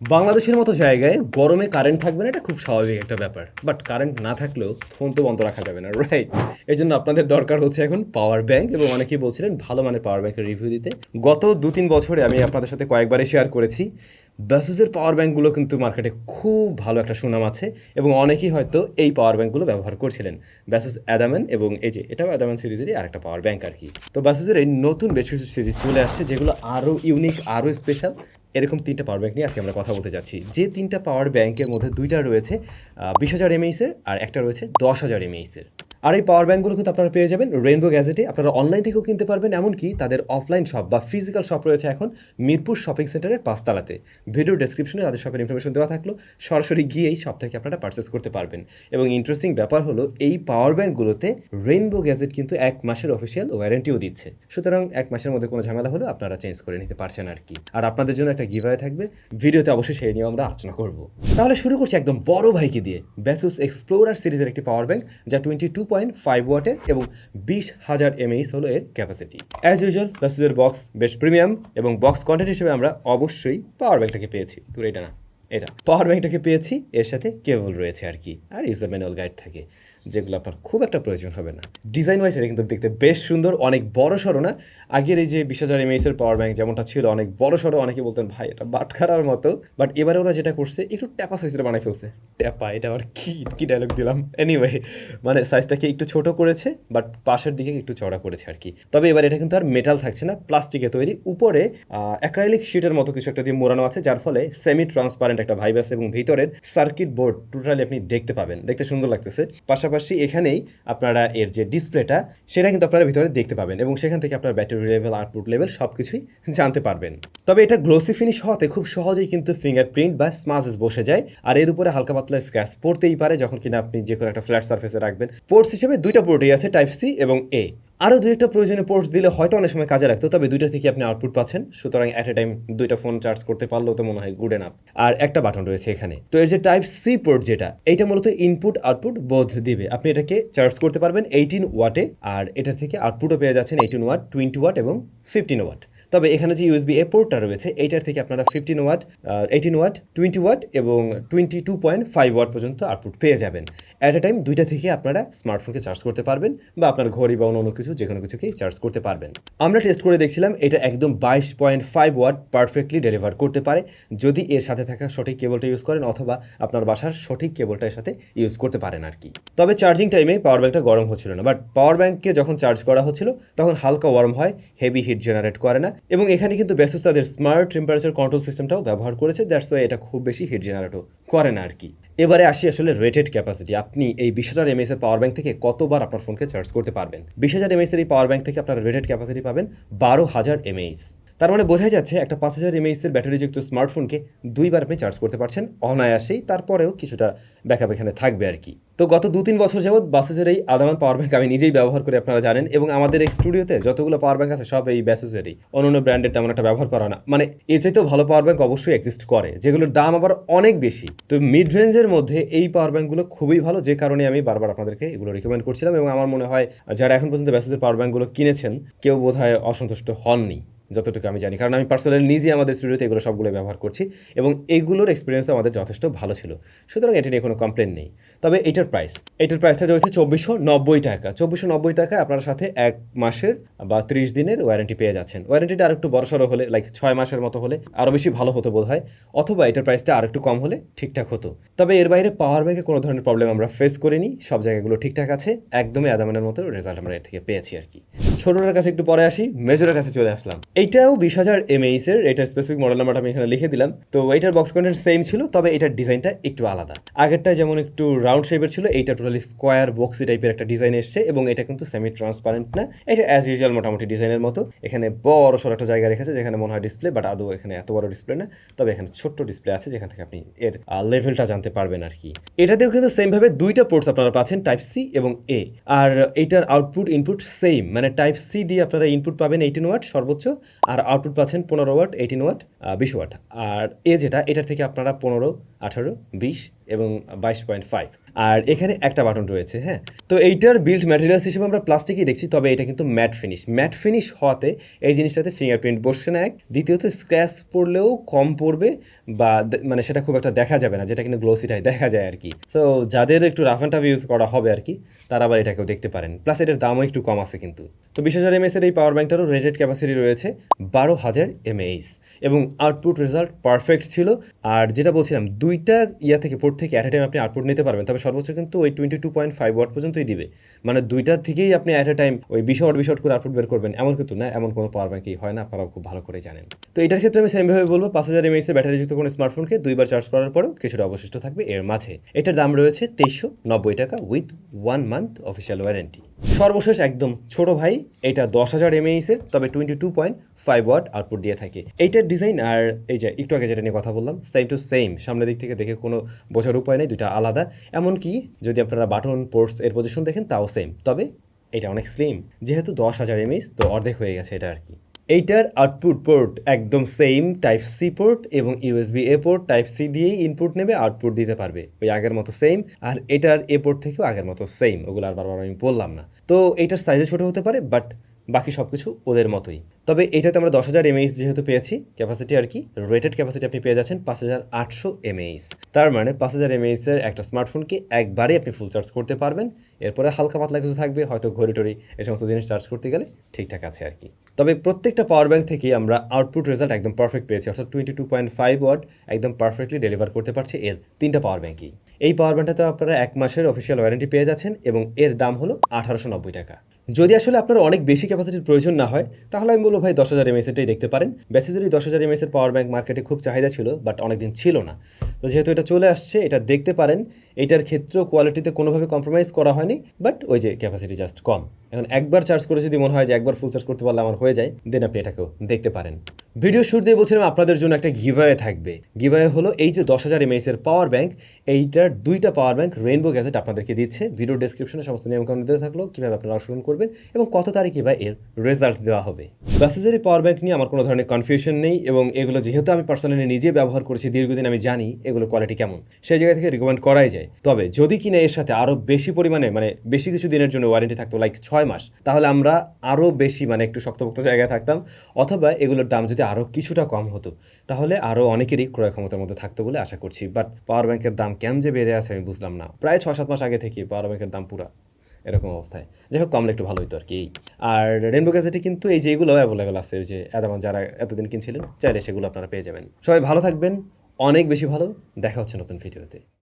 বাংলাদেশের মতো জায়গায় গরমে কারেন্ট থাকবে না, এটা খুব স্বাভাবিক একটা ব্যাপার। বাট কারেন্ট না থাকলেও ফোন তো বন্ধ রাখা যাবে না রাইট এই জন্য আপনাদের দরকার হচ্ছে এখন পাওয়ার ব্যাংক এবং অনেকেই বলছিলেন ভালো মানের পাওয়ার ব্যাংকের রিভিউ দিতে। গত দু তিন বছরে আমি আপনাদের সাথে কয়েকবারই শেয়ার করেছি। ব্যাসুসের পাওয়ার ব্যাঙ্কগুলো কিন্তু মার্কেটে খুব ভালো একটা সুনাম আছে এবং অনেকেই হয়তো এই পাওয়ার ব্যাঙ্কগুলো ব্যবহার করছিলেন। ব্যাসুস অ্যাদামান এবং এই যে এটাও অ্যাদামান সিরিজেরই আরেকটা পাওয়ার ব্যাঙ্ক আর কি। তো ব্যাসুসের এই নতুন বেশ কিছু সিরিজ চলে আসছে, যেগুলো আরও ইউনিক আরও স্পেশাল এরকম তিনটা পাওয়ার ব্যাংক নিয়ে আজকে আমরা কথা বলতে যাচ্ছি। যে তিনটা পাওয়ার ব্যাংকের মধ্যে দুইটা রয়েছে বিশ হাজার এমএইসের আর একটা রয়েছে দশ হাজার এমএইসের আর এই পাওয়ার ব্যাঙ্কগুলো কিন্তু আপনারা পেয়ে যাবেন রেইনবো গ্যাজেটে আপনারা অনলাইন থেকেও কিনতে পারবেন, এমনকি তাদের অফলাইন শপ বা ফিজিক্যাল শপ রয়েছে এখন মিরপুর শপিং সেন্টারের পাঁচতলাতে। ভিডিও ডেসক্রিপশনে তাদের শপের ইনফরমেশন দেওয়া থাকল। সরাসরি গিয়েই শপ থেকে আপনারা পারচেস করতে পারবেন। এবং ইন্টারেস্টিং ব্যাপার হলো, এই পাওয়ার ব্যাঙ্কগুলোতে রেইনবো গ্যাজেট কিন্তু এক মাসের অফিসিয়াল ওয়ারেন্টিও দিচ্ছে। সুতরাং এক মাসের মধ্যে কোনো ঝামেলা হলেও আপনারা চেঞ্জ করে নিতে পারছেন আর কি। আর আপনাদের জন্য একটা গিভওয়ে থাকবে। ভিডিওতে অবশ্যই সেই নিয়ে আমরা আলোচনা করব। তাহলে শুরু করছি একদম বড় ভাইকে দিয়ে। ব্যাসুস এক্সপ্লোরার সিরিজের একটি পাওয়ার ব্যাংক যা টোয়েন্টি টু পয়েন্ট ফাইভ ওয়াটের এবং বিশ হাজার এমএইস হলো এর ক্যাপাসিটি অ্যাজ ইউজুয়াল ব্যাসুসের বক্স বেশ প্রিমিয়াম এবং বক্স কন্টেন্ট হিসেবে আমরা অবশ্যই পাওয়ার ব্যাংকটাকে পেয়েছি। দূরে এটা না, এটা। পাওয়ার ব্যাংকটাকে পেয়েছি, এর সাথে কেবল রয়েছে আর কি, আর ইউজার ম্যানুয়াল গাইড থাকে। যেগুলো আপনার খুব একটা প্রয়োজন হবে না। ডিজাইন ওয়াইজ এটা কিন্তু দেখতে বেশ সুন্দর, অনেক বড় সড়ো না। আগের এই যে বিশ হাজার এমএসের পাওয়ার ব্যাংক যেমনটা ছিল, অনেক বড় সড়ো, অনেকে বলতেন, ভাই, এটা বাটখারার মতো। বাট এবারে ওরা যেটা করছে, একটু ট্যাপা সাইজের বানাই ফেলছে। ট্যাপা, এটা আবার কি কি ডায়লগ দিলাম? এনিওয়ে মানে সাইজটাকে একটু ছোট করেছে বাট পাশের দিকে একটু চড়া করেছে আর কি। তবে এবার এটা কিন্তু আর মেটাল থাকছে না প্লাস্টিকে তৈরি। উপরে অ্যাক্রাইলিক শিটের মতো কিছু একটা দিয়ে মোড়ানো আছে, যার ফলে সেমি ট্রান্সপারেন্ট একটা ভাইব আছে এবং ভিতরের সার্কিট বোর্ড টোটালি আপনি দেখতে পাবেন। দেখতে সুন্দর লাগতেছে। পাশাপাশি এখানেই আপনারা এর যে ডিসপ্লেটা, সেটা কিন্তু আপনারা ভিতরে দেখতে পাবেন এবং সেখান থেকে আপনার ব্যাটারি লেভেল আউটপুট লেভেল সব কিছুই জানতে পারবেন। তবে এটা গ্লোসি ফিনিশ হওয়াতে খুব সহজেই কিন্তু ফিঙ্গারপ্রিন্ট বা স্মাজেস বসে যায়। আর এর উপরে হালকা পাতলা স্ক্র্যাচ পড়তেই পারে, যখন কিনা আপনি যে কোনো একটা ফ্ল্যাট সার্ফেসে রাখবেন। পোর্টস হিসেবে দুইটা পোর্টই আছে টাইপ সি এবং এ আরও দুই একটা প্রয়োজনীয় পোর্টস দিলে হয়তো অনেক সময় কাজে লাগতো, তবে দুইটা থেকে আপনি আউটপুট পাচ্ছেন। সুতরাং অ্যাট এ টাইম দুইটা ফোন চার্জ করতে পারলেও তো মনে হয় গুড এনাফ আর একটা বাটন রয়েছে এখানে। তো এর যে টাইপ সি পোর্ট যেটা, এইটা মূলত ইনপুট আউটপুট বোধ দিবে। আপনি এটাকে চার্জ করতে পারবেন এইটিন ওয়াটে আর এটার থেকে আউটপুটও পেয়ে যাচ্ছেন এইটিন ওয়াট টোয়েন্টি ওয়াট এবং ফিফটিন ওয়াট তবে এখানে যে ইউএসবি এ পোর্টটা রয়েছে, এইটার থেকে আপনারা fifteen watt eighteen watt twenty watt এবং twenty two point five watt পর্যন্ত আউটপুট পেয়ে যাবেন। অ্যাট এ টাইম দুইটা থেকে আপনারা স্মার্টফোনকে চার্জ করতে পারবেন বা আপনার ঘড়ি বা অন্য কিছু যে কোনো কিছুকেই চার্জ করতে পারবেন। আমরা টেস্ট করে দেখছিলাম, এটা একদম বাইশ point five watt perfectly deliver করতে পারে। যদি এর সাথে থাকা সঠিক কেবলটা ইউজ করেন অথবা আপনার বাসার সঠিক কেবলটার সাথে ইউজ করতে পারেন আর কি। তবে চার্জিং টাইমে পাওয়ার ব্যাঙ্কটা গরম হচ্ছিল না বাট পাওয়ার ব্যাংককে যখন চার্জ করা হচ্ছিল, তখন হালকা ওয়ার্ম হয় হেভি হিট জেনারেট করে না। এবং এখানে কিন্তু বেসুস তাদের স্মার্ট টেম্পারেচার কন্ট্রোল সিস্টেমটাও ব্যবহার করেছে দ্যাটস ওয়াই এটা খুব বেশি হিট জেনারেটও করে না আর কি এবারে আসি আসলে রেটেড ক্যাপাসিটি আপনি এই বিশ হাজার এমএস এর পাওয়ার ব্যাংক থেকে কতবার আপনার ফোনকে চার্জ করতে পারবেন? বিশ হাজার এমএস এর এই পাওয়ার ব্যাংক থেকে আপনার রেটেড ক্যাপাসিটি পাবেন বারো হাজার এমএইচ তার মানে বোঝাই যাচ্ছে একটা পাঁচ হাজার এমএইচ এর ব্যাটারিযুক্ত স্মার্টফোনকে দুইবার আপনি চার্জ করতে পারছেন অনায়াসেই, তারপরেও কিছুটা ব্যাকআপ এখানে থাকবে আর কি। তো গত দু তিন বছর যাবৎ বাসেসের এই আদামান পাওয়ার ব্যাংক আমি নিজেই ব্যবহার করে আপনারা জানেন এবং আমাদের এই স্টুডিওতে যতগুলো পাওয়ার ব্যাংক আছে সব এই ব্যাসেসেরই অন্য অন্য ব্র্যান্ডের তেমন একটা ব্যবহার করা না। মানে এর চাইতেও ভালো পাওয়ার ব্যাংক অবশ্যই এক্সিস্ট করে, যেগুলোর দাম আবার অনেক বেশি। তো মিড রেঞ্জের মধ্যে এই পাওয়ার ব্যাংকগুলো খুবই ভালো, যে কারণে আমি বারবার আপনাদেরকে এগুলো রিকমেন্ড করছিলাম এবং আমার মনে হয়, যারা এখন পর্যন্ত ব্যাসেসের পাওয়ার ব্যাংকগুলো কিনেছেন, কেউ বোধহয় অসন্তুষ্ট হননি। যতটুকু আমি জানি। কারণ আমি পার্সোনালি নিজে আমাদের স্টুডিওতে এগুলো সবগুলো ব্যবহার করছি এবং এগুলোর এক্সপিরিয়েন্সও আমাদের যথেষ্ট ভালো ছিল। সুতরাং এটা নিয়ে কোনো কমপ্লেন নেই। তবে এটার প্রাইস এটার প্রাইসটা রয়েছে চব্বিশশো নব্বই টাকা। চব্বিশশো নব্বই টাকা আপনার সাথে এক মাসের বা ত্রিশ দিনের ওয়ারেন্টি পেয়ে যাচ্ছেন। ওয়ারেন্টিটা আর একটু বড়সড় হলে লাইক ছয় মাসের মতো হলে আরও বেশি ভালো হতো বোধ হয় অথবা এটার প্রাইসটা আর একটু কম হলে ঠিকঠাক হতো। তবে এর বাইরে পাওয়ার ব্যাংকে কোনো ধরনের প্রবলেম আমরা ফেস করিনি। সব জায়গাগুলো ঠিকঠাক আছে। একদমই আদামানের মতো রেজাল্ট আমরা এর থেকে পেয়েছি আর কি। ছোটোটার কাছে একটু পরে আসি, মেজরের কাছে চলে আসলাম। এইটাও বিশ হাজার এমএইস এর, এটার স্পেসিফিক মডেল নাম্বারটা আমি এখানে লিখে দিলাম। তো এটার বক্স কন্টেন্ট সেম ছিল, তবে এটার ডিজাইনটা একটু আলাদা। আগেরটা যেমন একটু রাউন্ড শেপের ছিল, এইটা টোটালি স্কোয়ার বক্সি টাইপের একটা ডিজাইন এসছে এবং এটা কিন্তু সেমি ট্রান্সপারেন্ট না। এটা অ্যাজ ইউজুয়াল মোটামুটি ডিজাইনের মতো। এখানে বড় সড়ো একটা জায়গা রেখেছে যেখানে মনে হয় ডিসপ্লে বাট আদৌ এখানে এত বড় ডিসপ্লে না। তবে এখানে ছোট্ট ডিসপ্লে আছে যেখান থেকে আপনি এর লেভেলটা জানতে পারবেন আর কি। এটাতেও কিন্তু সেমভাবে দুইটা পোর্টস আপনারা পাচ্ছেন টাইপ সি এবং এ আর এটার আউটপুট ইনপুট সেম মানে টাইপ সি দিয়ে আপনারা ইনপুট পাবেন এইটিন ওয়াট সর্বোচ্চ, আর আউটপুট পাচ্ছেন পনেরো ওয়াট এইটিন ওয়াট বিশ ওয়াট আর এ যেটা, এটার থেকে আপনারা পনেরো, আঠারো, বিশ এবং বাইশ পয়েন্ট ফাইভ আর এখানে একটা বাটন রয়েছে হ্যাঁ? তো এইটার বিল্ড ম্যাটেরিয়ালস হিসেবে আমরা প্লাস্টিকই দেখছি, তবে এটা কিন্তু ম্যাট ফিনিশ ম্যাট ফিনিশ হওয়াতে এই জিনিসটাতে ফিঙ্গারপ্রিন্ট বসছে না এক। দ্বিতীয়ত স্ক্র্যাচ পড়লেও কম পড়বে বা মানে সেটা খুব একটা দেখা যাবে না, যেটা কিন্তু গ্লোসিটাই দেখা যায় আর কি। তো যাদের একটু রাফ অ্যান্ড টাফ ইউজ করা হবে আর কি, তারা আবার এটাকেও দেখতে পারেন। প্লাস এটার দামও একটু কম আছে কিন্তু। তো বিশ হাজার এমএসের এই পাওয়ার ব্যাঙ্কটারও রেটেড ক্যাপাসিটি রয়েছে বারো হাজার এমএএইচ এবং আউটপুট রেজাল্ট পারফেক্ট ছিল। আর যেটা বলছিলাম, দুইটা ইয়া থেকে পোর্ট থেকে অ্যাট এ টাইম আপনি আউটপুট নিতে পারবেন, তবে সর্বোচ্চ কিন্তু ওই twenty two point five watt পর্যন্তই দিবে। মানে দুইটা থেকেই আপনি অ্যাট এ টাইম ওই বিশ ওয়াট বিশ ওয়াট করে আউটপুট বের করবেন। এমন কিন্তু না, এমন কোনো পাওয়ার ব্যাঙ্কই হয় না, আপনারাও খুব ভালো করে জানেন। তো এটার ক্ষেত্রে আমি সেমভাবে বলব, পাঁচ হাজার এমএএইচের ব্যাটারিযুক্ত কোনো স্মার্টফোনকে দুইবার চার্জ করার পরেও কিছুটা অবশিষ্ট থাকবে এর মাঝে। এটার দাম রয়েছে তেইশশো নব্বই টাকা with one month official warranty সর্বশেষ একদম ছোট ভাই, এটা দশ হাজার এমএইসের তবে twenty two point five watt output দিয়ে থাকে। এইটার ডিজাইন আর এই যে একটু আগে যেটা নিয়ে কথা বললাম সেম টু সেম সামনের দিক থেকে দেখে কোনো বোঝার উপায় নেই দুটা আলাদা। এমনকি যদি আপনারা বাটন পোর্টস এর পজিশন দেখেন, তাও সেম তবে এটা অনেক স্লিম যেহেতু দশ হাজার এমএইচ তো অর্ধেক হয়ে গেছে এটা আর কি। এইটার আউটপুট পোর্ট একদম সেম টাইপ সি পোর্ট এবং USB A port type C দিয়েই ইনপুট নেবে আউটপুট দিতে পারবে। ওই আগের মতো সেম আর এটার এ পোর্ট থেকেও আগের মতো সেম ওগুলো আর বারবার আমি বললাম না। তো এইটার সাইজে ছোট হতে পারে বাট বাকি সব কিছু ওদের মতোই। তবে এটাতে আমরা দশ হাজার এমএইচ যেহেতু পেয়েছি ক্যাপাসিটি আর কি রেটেড ক্যাপাসিটি আপনি পেয়ে যাচ্ছেন পাঁচ হাজার আটশো এমএইচ তার মানে পাঁচ হাজার এমএইচের একটা স্মার্টফোনকে একবারে আপনি ফুল চার্জ করতে পারবেন, এরপরে হালকা পাতলা কিছু থাকবে, হয়তো ঘড়ি টড়ি এই সমস্ত জিনিস চার্জ করতে গেলে ঠিকঠাক আছে আর কি। তবে প্রত্যেকটা পাওয়ার ব্যাংক থেকেই আমরা আউটপুট রেজাল্ট একদম পারফেক্ট পেয়েছি, অর্থাৎ twenty two point five watt একদম পারফেক্টলি ডেলিভার করতে পারছে এর তিনটা পাওয়ার ব্যাংকই এই। পাওয়ার ব্যাংকটাতে আপনারা এক মাসের অফিসিয়াল ওয়ারেন্টি পেয়ে যাচ্ছেন এবং এর দাম হলো আঠারোশো নব্বই টাকা। যদি আসলে আপনার অনেক বেশি ক্যাপাসিটির প্রয়োজন না হয়, তাহলে আমি বলব ভাই দশ হাজার এমএসেরটাই দেখতে পারেন। বেসিক্যালি দশ হাজার এমএসের পাওয়ার ব্যাংক মার্কেটে খুব চাহিদা ছিল বাট অনেকদিন ছিল না। তো যেহেতু এটা চলে আসছে, এটা দেখতে পারেন, এটার ক্ষেত্রেও কোয়ালিটিতে কোনোভাবে কম্প্রোমাইজ করা হয়নি বাট ওই যে ক্যাপাসিটি জাস্ট কম। এখন একবার চার্জ করে যদি মনে হয় যে একবার ফুল চার্জ করতে পারলে আমার হয়ে যায় দেন আপনি এটাকেও দেখতে পারেন। ভিডিও শুরু দিয়ে বলছিলাম আপনাদের জন্য একটা গিভায়ে থাকবে। গিভায়ে হলো এই যে দশ হাজার এমএসের পাওয়ার ব্যাংক এইটার দুইটা পাওয়ার ব্যাংক রেইনবো গ্যাজেট আপনাদেরকে দিচ্ছে। ভিডিও ডেসক্রিপশনে সমস্ত নিয়মকানুন দেওয়া থাকল, কীভাবে আপনারা অংশগ্রহণ করবেন এবং কত তারিখে বা এর রেজাল্ট দেওয়া হবে। ব্যাসেজারি পাওয়ার ব্যাংক নিয়ে আমার কোনো ধরনের কনফিউশন নেই এবং এগুলো যেহেতু আমি পার্সোনালি নিজে ব্যবহার করেছি, দীর্ঘদিন আমি জানি এগুলো কোয়ালিটি কেমন। সেই জায়গা থেকে রিকমেন্ড করাই যায়। তবে যদি কিনা এর সাথে আরও বেশি পরিমাণে মানে বেশি কিছু দিনের জন্য ওয়ারেন্টি থাকতো লাইক ছয় মাস, তাহলে আমরা আরও বেশি মানে একটু শক্তপোক্ত জায়গায় থাকতাম। অথবা এগুলোর দাম যদি আরও কিছুটা কম হতো, তাহলে আরও অনেকেরই ক্রয় ক্ষমতার মধ্যে থাকতো বলে আশা করছি। বাট পাওয়ার ব্যাংকের দাম কেন যে বেড়ে আছে আমি বুঝলাম না। প্রায় ছয়, সাত মাস আগে থেকে পাওয়ার ব্যাংকের দাম পুরা এরকম অবস্থায়। যাই হোক কমলে একটু ভালো হতো আর কি আর রেনবো গ্যাজেটে কিন্তু এই যে এগুলো অ্যাভেলেবেল আছে যে এতমান যারা এতদিন কিনছিলেন, চাইলে সেগুলো আপনারা পেয়ে যাবেন। সবাই ভালো থাকবেন, অনেক বেশি ভালো। দেখা হচ্ছে নতুন ভিডিওতে